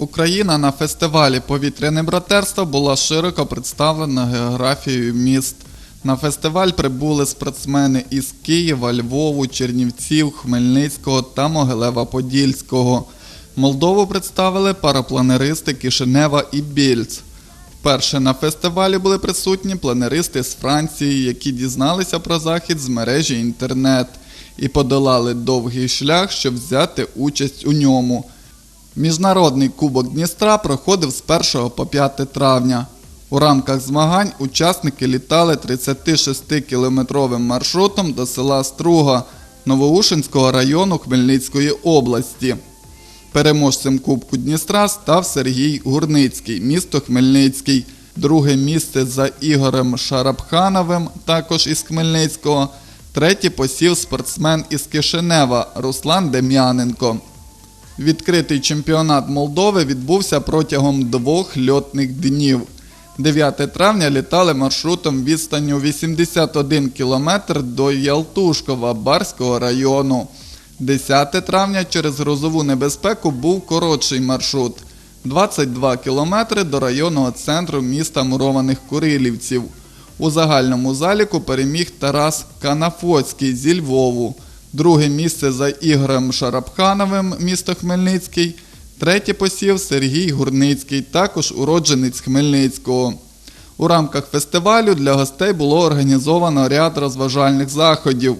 Україна на фестивалі Повітряне братерство була широко представлена географією міст. На фестиваль прибули спортсмени із Києва, Львову, Чернівців, Хмельницького та Могилева-Подільського. Молдову представили парапланеристи Кишинева і Більц. Вперше на фестивалі були присутні планеристи з Франції, які дізналися про захід з мережі інтернет і подолали довгий шлях, щоб взяти участь у ньому. Міжнародний кубок Дністра проходив з 1 по 5 травня. У рамках змагань учасники літали 36-кілометровим маршрутом до села Струга Новоушинського району Хмельницької області. Переможцем Кубку Дністра став Сергій Гурницький, місто Хмельницький. Друге місце за Ігорем Шарабхановим, також із Хмельницького. Третє посів спортсмен із Кишинева Руслан Дем'яненко. Відкритий чемпіонат Молдови відбувся протягом двох льотних днів. 9 травня літали маршрутом відстанню 81 км до Ялтушкова Барського району. 10 травня через грозову небезпеку був коротший маршрут 22 км до районного центру міста Мурованих Курилівців. У загальному заліку переміг Тарас Канафоцький зі Львову. Друге місце за Ігорем Шарапхановим, місто Хмельницький. Третє посів Сергій Гурницький, також уродженець Хмельницького. У рамках фестивалю для гостей було організовано ряд розважальних заходів.